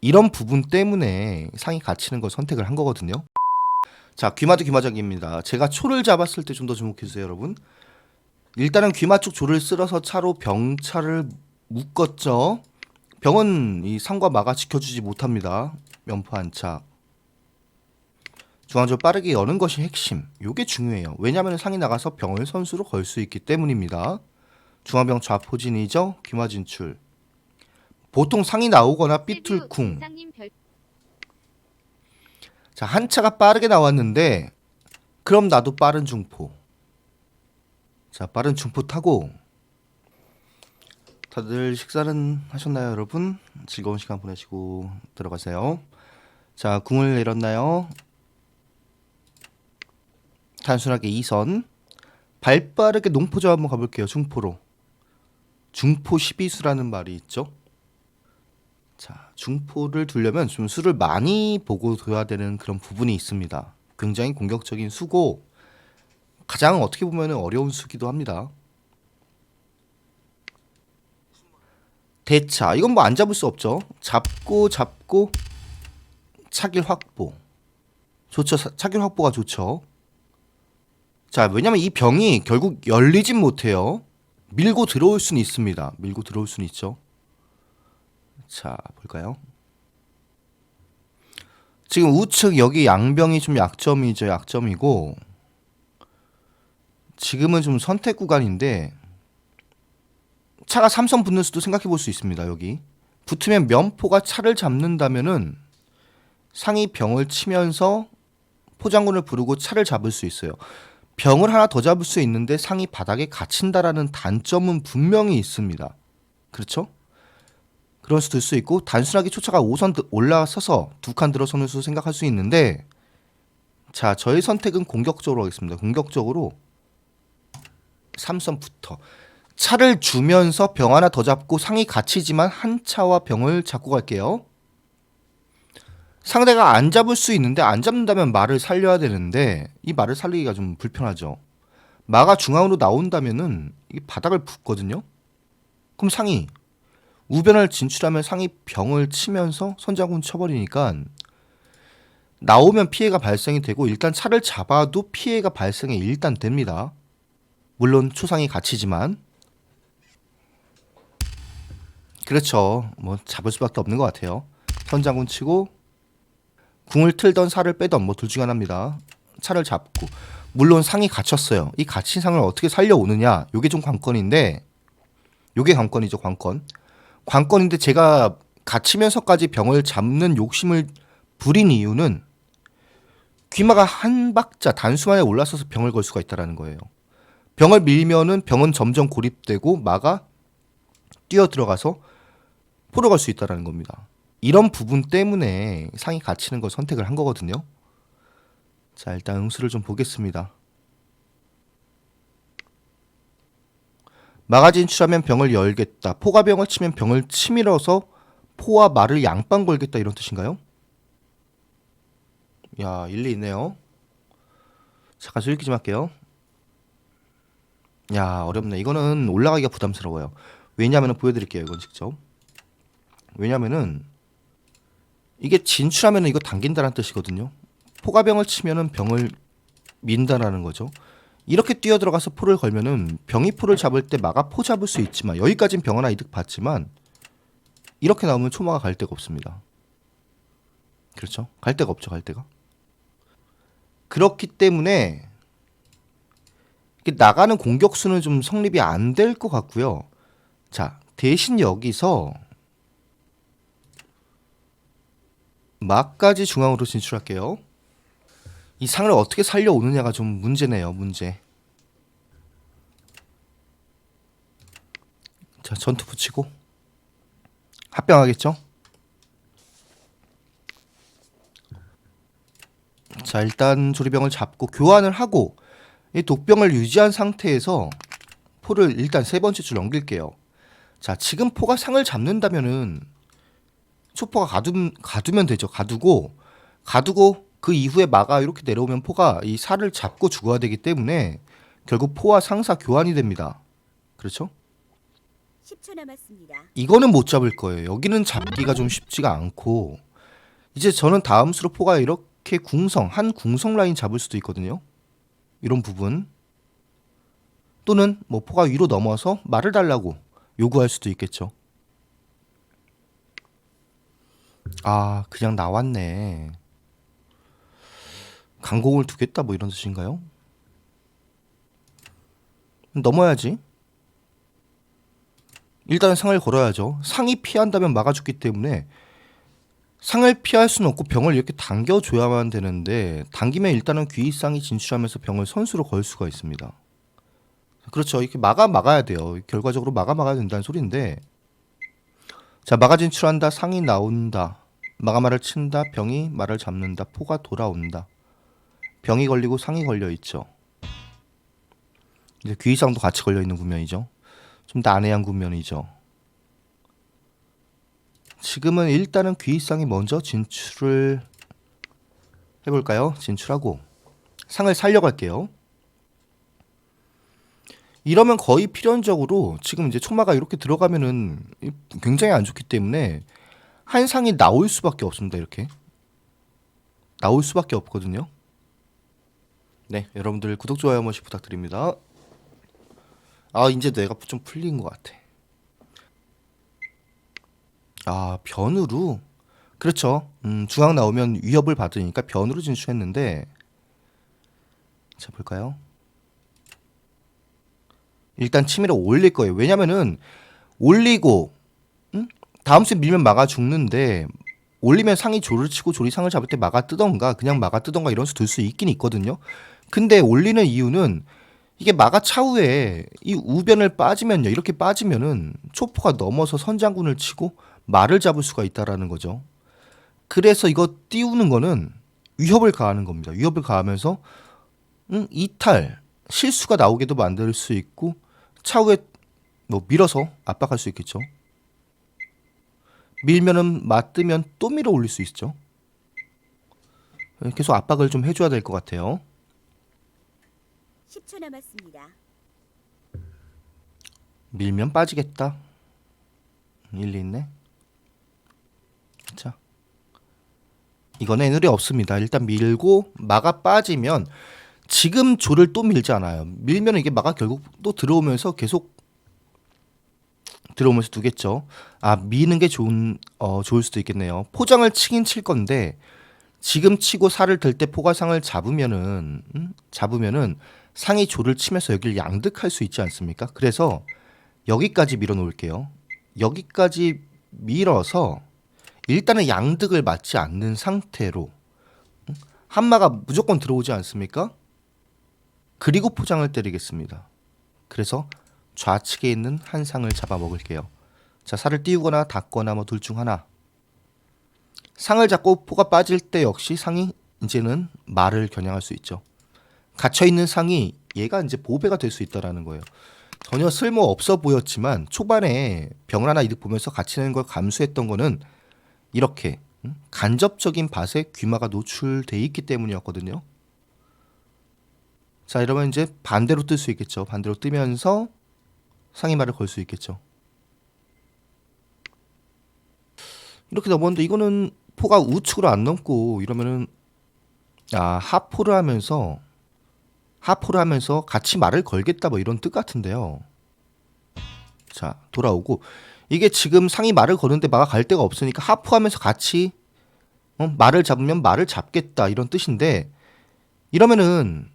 이런 부분 때문에 상이 갇히는 걸 선택을 한 거거든요. 자, 귀마도 귀마작입니다. 제가 초를 잡았을 때 좀 더 주목해 주세요, 여러분. 일단은 귀마 쪽 조를 쓸어서 차로 병차를 묶었죠. 병은 이 상과 마가 지켜주지 못합니다. 면포 안착. 중앙적으로 빠르게 여는 것이 핵심. 요게 중요해요. 왜냐하면 상이 나가서 병을 선수로 걸 수 있기 때문입니다. 중앙병 좌포진이죠. 귀마 진출. 보통 상이 나오거나 삐뚤쿵. 자, 한 차가 빠르게 나왔는데 그럼 나도 빠른 중포. 자, 빠른 중포 타고 다들 식사는 하셨나요, 여러분? 즐거운 시간 보내시고 들어가세요. 자, 궁을 내렸나요? 단순하게 2선. 발 빠르게 농포조 한번 가볼게요. 중포로. 중포 12수라는 말이 있죠. 자, 중포를 두려면 좀 수를 많이 보고 둬야 되는 그런 부분이 있습니다. 굉장히 공격적인 수고 가장 어떻게 보면 어려운 수기도 합니다. 대차 이건 뭐 안 잡을 수 없죠. 잡고 잡고 차길 확보 좋죠. 사- 차길 확보가 좋죠. 자 왜냐면 이 병이 결국 열리진 못해요. 밀고 들어올 수는 있습니다. 밀고 들어올 수는 있죠. 자 볼까요? 지금 우측 여기 양병이 좀 약점이죠 약점이고 지금은 좀 선택 구간인데 차가 삼선 붙는 수도 생각해 볼 수 있습니다 여기 붙으면 면포가 차를 잡는다면은 상이 병을 치면서 포장군을 부르고 차를 잡을 수 있어요 병을 하나 더 잡을 수 있는데 상이 바닥에 갇힌다라는 단점은 분명히 있습니다 그렇죠? 수도 있을 수 있고 단순하게 초차가 5선 올라서서 두 칸 들어서는 수 생각할 수 있는데 자 저의 선택은 공격적으로 하겠습니다. 공격적으로 3선부터 차를 주면서 병 하나 더 잡고 상이 갇히지만 한 차와 병을 잡고 갈게요. 상대가 안 잡을 수 있는데 안 잡는다면 말을 살려야 되는데 이 말을 살리기가 좀 불편하죠. 마가 중앙으로 나온다면은 이 바닥을 붙거든요. 그럼 상이 우변을 진출하면 상이 병을 치면서 선장군 쳐버리니까 나오면 피해가 발생이 되고 일단 차를 잡아도 피해가 발생이 일단 됩니다. 물론 초상이 갇히지만 그렇죠. 뭐 잡을 수밖에 없는 것 같아요. 선장군 치고 궁을 틀던 살을 빼던 뭐 둘 중 하나입니다. 차를 잡고 물론 상이 갇혔어요. 이 갇힌 상을 어떻게 살려오느냐? 요게 좀 관건인데 요게 관건이죠, 관건. 관건인데 제가 갇히면서까지 병을 잡는 욕심을 부린 이유는 귀마가 한 박자 단수만에 올라서서 병을 걸 수가 있다라는 거예요. 병을 밀면은 병은 점점 고립되고 마가 뛰어 들어가서 포로 갈 수 있다라는 겁니다. 이런 부분 때문에 상이 갇히는 걸 선택을 한 거거든요. 자, 일단 응수를 좀 보겠습니다. 마가 진출하면 병을 열겠다. 포가 병을 치면 병을 치밀어서 포와 말을 양방 걸겠다 이런 뜻인가요? 야 일리 있네요. 잠깐 수익기 좀 할게요. 야 어렵네. 이거는 올라가기가 부담스러워요. 왜냐하면 보여드릴게요. 이건 직접. 왜냐면은 이게 진출하면 이거 당긴다는 뜻이거든요. 포가 병을 치면은 병을 민다라는 거죠. 이렇게 뛰어 들어가서 포를 걸면은 병이 포를 잡을 때 마가 포 잡을 수 있지만 여기까진 병 하나 이득 봤지만 이렇게 나오면 초마가 갈 데가 없습니다. 그렇죠? 갈 데가 없죠, 갈 데가. 그렇기 때문에 나가는 공격수는 좀 성립이 안 될 것 같고요. 자, 대신 여기서 막까지 중앙으로 진출할게요. 이 상을 어떻게 살려오느냐가 좀 문제네요, 문제. 자, 전투 붙이고 합병하겠죠? 자, 일단 조리병을 잡고 교환을 하고 이 독병을 유지한 상태에서 포를 일단 세 번째 줄 넘길게요. 자, 지금 포가 상을 잡는다면은 초포가 가두, 가두면 되죠. 가두고 가두고 그 이후에 마가 이렇게 내려오면 포가 이 살을 잡고 죽어야 되기 때문에 결국 포와 상사 교환이 됩니다. 그렇죠? 10초 남았습니다. 이거는 못 잡을 거예요. 여기는 잡기가 좀 쉽지가 않고 이제 저는 다음 수로 포가 이렇게 궁성 한 궁성 라인 잡을 수도 있거든요. 이런 부분 또는 뭐 포가 위로 넘어서 말을 달라고 요구할 수도 있겠죠. 아 그냥 나왔네. 강공을 두겠다 뭐 이런 뜻인가요? 넘어야지. 일단은 상을 걸어야죠. 상이 피한다면 막아줬기 때문에 상을 피할 수는 없고 병을 이렇게 당겨줘야만 되는데 당기면 일단은 귀상이 진출하면서 병을 선수로 걸 수가 있습니다. 그렇죠. 이렇게 막아 막아야 돼요. 결과적으로 막아 막아야 된다는 소리인데 자 막아 진출한다. 상이 나온다. 막아 말을 친다. 병이 말을 잡는다. 포가 돌아온다. 병이 걸리고 상이 걸려 있죠. 이제 귀상도 같이 걸려 있는 국면이죠. 좀 난해한 국면이죠. 지금은 일단은 귀상이 먼저 진출을 해볼까요? 진출하고 상을 살려갈게요. 이러면 거의 필연적으로 지금 이제 총마가 이렇게 들어가면은 굉장히 안 좋기 때문에 한 상이 나올 수밖에 없습니다. 이렇게 나올 수밖에 없거든요. 네, 여러분들 구독 좋아요 한 번씩 부탁드립니다. 아 이제 내가 좀 풀린 것 같아. 아 변으로 그렇죠. 음, 중앙 나오면 위협을 받으니까 변으로 진출했는데 자 볼까요? 일단 치밀어 올릴 거예요. 왜냐면은 올리고 음? 다음 수 밀면 막아 죽는데 올리면 상이 조를 치고 조리 상을 잡을 때 막아 뜨던가 그냥 막아 뜨던가 이런 수둘수 있긴 있거든요. 근데 올리는 이유는 이게 마가 차후에 이 우변을 빠지면요. 이렇게 빠지면은 초포가 넘어서 선장군을 치고 말을 잡을 수가 있다라는 거죠. 그래서 이거 띄우는 거는 위협을 가하는 겁니다. 위협을 가하면서 음, 이탈, 실수가 나오게도 만들 수 있고 차후에 뭐 밀어서 압박할 수 있겠죠. 밀면은 맞으면 또 밀어 올릴 수 있죠. 계속 압박을 좀 해줘야 될 것 같아요. 10초 남았습니다. 밀면 빠지겠다. 일리 있네. 자. 이거는 에너리 없습니다. 일단 밀고 마가 빠지면 지금 조를 또 밀잖아요. 밀면 이게 마가 결국 또 들어오면서 계속 들어오면서 두겠죠. 아 미는 게 좋은 어 좋을 수도 있겠네요. 포장을 치긴 칠 건데 지금 치고 살을 들 때 포가상을 잡으면은 음? 잡으면은 상이 조를 치면서 여기를 양득할 수 있지 않습니까? 그래서 여기까지 밀어 놓을게요. 여기까지 밀어서 일단은 양득을 맞지 않는 상태로 음? 한마가 무조건 들어오지 않습니까? 그리고 포장을 때리겠습니다. 그래서 좌측에 있는 한 상을 잡아 먹을게요. 자, 살을 띄우거나 닫거나 뭐 둘 중 하나. 상을 잡고 포가 빠질 때 역시 상이 이제는 말을 겨냥할 수 있죠. 갇혀 있는 상이 얘가 이제 보배가 될 수 있다라는 거예요. 전혀 쓸모 없어 보였지만 초반에 병을 하나 이득 보면서 갇히는 걸 감수했던 거는 이렇게 음? 간접적인 밭에 귀마가 노출돼 있기 때문이었거든요. 자 이러면 이제 반대로 뜰 수 있겠죠. 반대로 뜨면서 상의 말을 걸 수 있겠죠. 이렇게 넘었는데 이거는 포가 우측으로 안 넘고 이러면은 아 하포를 하면서 하포를 하면서 같이 말을 걸겠다 뭐 이런 뜻 같은데요. 자 돌아오고 이게 지금 상이 말을 거는데 마가 갈 데가 없으니까 하포하면서 같이 어, 말을 잡으면 말을 잡겠다 이런 뜻인데 이러면은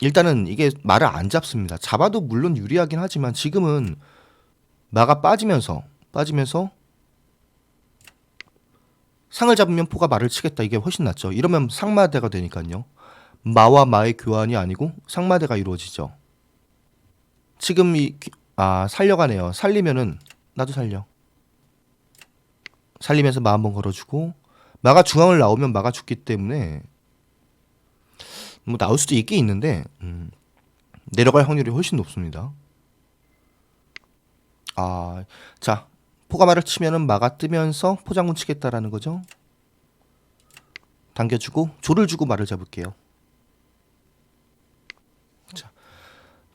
일단은 이게 말을 안 잡습니다. 잡아도 물론 유리하긴 하지만 지금은 마가 빠지면서 빠지면서 상을 잡으면 포가 말을 치겠다 이게 훨씬 낫죠. 이러면 상마대가 되니까요. 마와 마의 교환이 아니고 상마대가 이루어지죠. 지금 이 아 살려가네요. 살리면은 나도 살려. 살리면서 마 한번 걸어주고 마가 중앙을 나오면 마가 죽기 때문에 뭐 나올 수도 있긴 있는데 음, 내려갈 확률이 훨씬 높습니다. 아, 자 포가마를 치면은 마가 뜨면서 포장군 치겠다라는 거죠. 당겨주고 조를 주고 말을 잡을게요.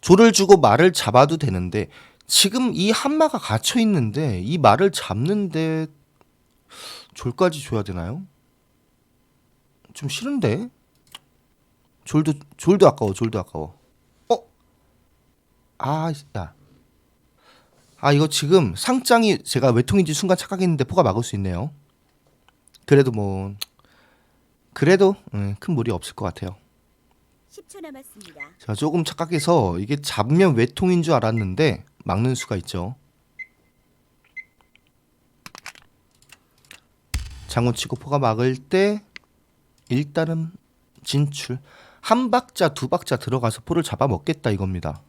조를 주고 말을 잡아도 되는데 지금 이 한마가 갇혀 있는데 이 말을 잡는데 졸까지 줘야 되나요? 좀 싫은데. 졸도 졸도 아까워. 졸도 아까워. 어? 아, 야. 아, 이거 지금 상장이 제가 외통인지 순간 착각했는데 포가 막을 수 있네요. 그래도 뭐 그래도 음, 큰 무리 없을 것 같아요. 10초 남았습니다. 제가 조금 착각해서 이게 잡으면 외통인 줄 알았는데 막는 수가 있죠. 장군 치고 포가 막을 때 일단은 진출 한 박자 두 박자 들어가서 포를 잡아 먹겠다 이겁니다.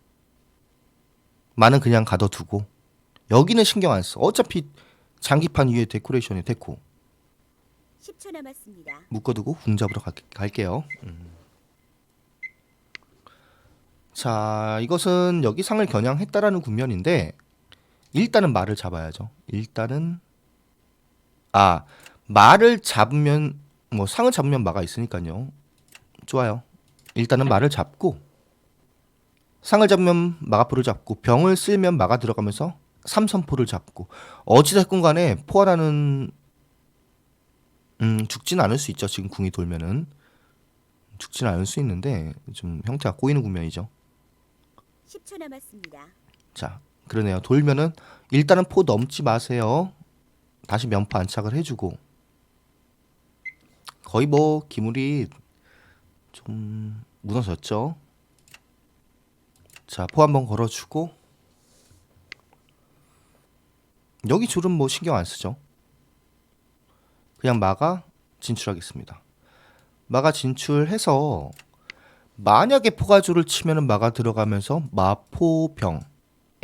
마는 그냥 가둬두고 여기는 신경 안 써. 어차피 장기판 위에 데코레이션이 데코 10초 남았습니다. 묶어두고 궁 잡으러 가- 갈게요. 음. 자, 이것은 여기 상을 겨냥했다라는 국면인데 일단은 말을 잡아야죠. 일단은 아 말을 잡으면 뭐 상을 잡으면 마가 있으니까요. 좋아요. 일단은 말을 잡고 상을 잡으면 마가포를 잡고 병을 쓸면 마가 들어가면서 삼선포를 잡고 어찌됐건 간에 포화라는 음, 죽진 않을 수 있죠. 지금 궁이 돌면은 죽진 않을 수 있는데 좀 형태가 꼬이는 국면이죠. 10초 남았습니다. 자, 그러네요. 돌면은 일단은 포 넘지 마세요. 다시 면포 안착을 해주고 거의 뭐 기물이 좀 무너졌죠. 자, 포 한번 걸어주고 여기 줄은 뭐 신경 안 쓰죠. 그냥 마가 진출하겠습니다. 마가 진출해서 만약에 포가줄을 치면은 마가 들어가면서 마포병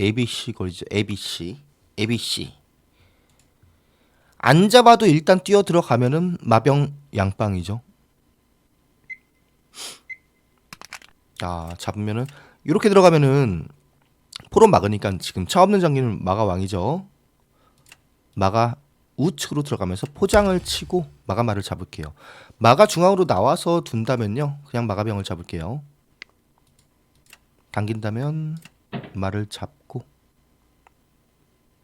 ABC 거리죠. ABC ABC 안 잡아도 일단 뛰어 들어가면은 마병 양빵이죠. 아 잡으면은 이렇게 들어가면은 포로 막으니까 지금 차 없는 장기는 마가 왕이죠. 마가 우측으로 들어가면서 포장을 치고 마가마를 잡을게요. 마가 중앙으로 나와서 둔다면요. 그냥 마가병을 잡을게요. 당긴다면 말을 잡고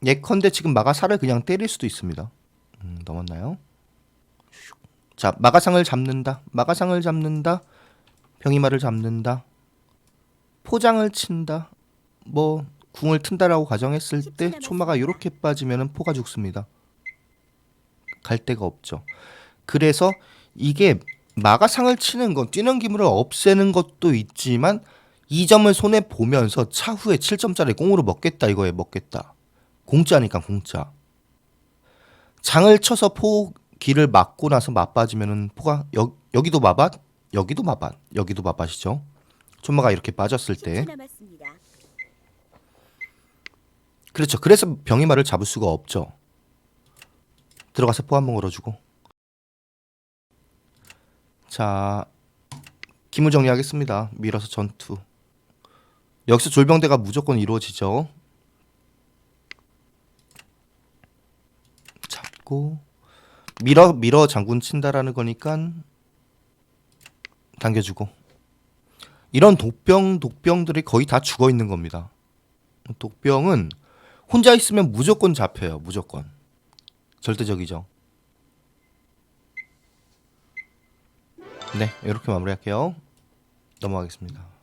예컨대 지금 마가사를 그냥 때릴 수도 있습니다. 음, 넘었나요? 슉. 자, 마가상을 잡는다. 마가상을 잡는다. 병이마를 잡는다. 포장을 친다. 뭐 궁을 튼다라고 가정했을 때 초마가 이렇게 빠지면은 포가 죽습니다. 갈 데가 없죠. 그래서 이게 마가상을 치는 건 뛰는 기물을 없애는 것도 있지만 이 점을 손에 보면서 차후에 7점짜리 꽁으로 먹겠다 이거에 먹겠다. 공짜니까 공짜. 장을 쳐서 포 길을 막고 나서 맞빠지면은 포가 여, 여기도 마밭, 여기도 마밭, 여기도 마밭이죠. 촌마가 이렇게 빠졌을 때 10초 남았습니다. 그렇죠. 그래서 병이 말을 잡을 수가 없죠. 들어가서 포한번 걸어주고. 자, 기물 정리하겠습니다. 밀어서 전투. 여기서 졸병대가 무조건 이루어지죠. 잡고 밀어 밀어 장군 친다라는 거니까 당겨주고. 이런 독병 독병들이 거의 다 죽어 있는 겁니다. 독병은 혼자 있으면 무조건 잡혀요. 무조건. 절대적이죠. 네, 이렇게 마무리할게요. 넘어가겠습니다.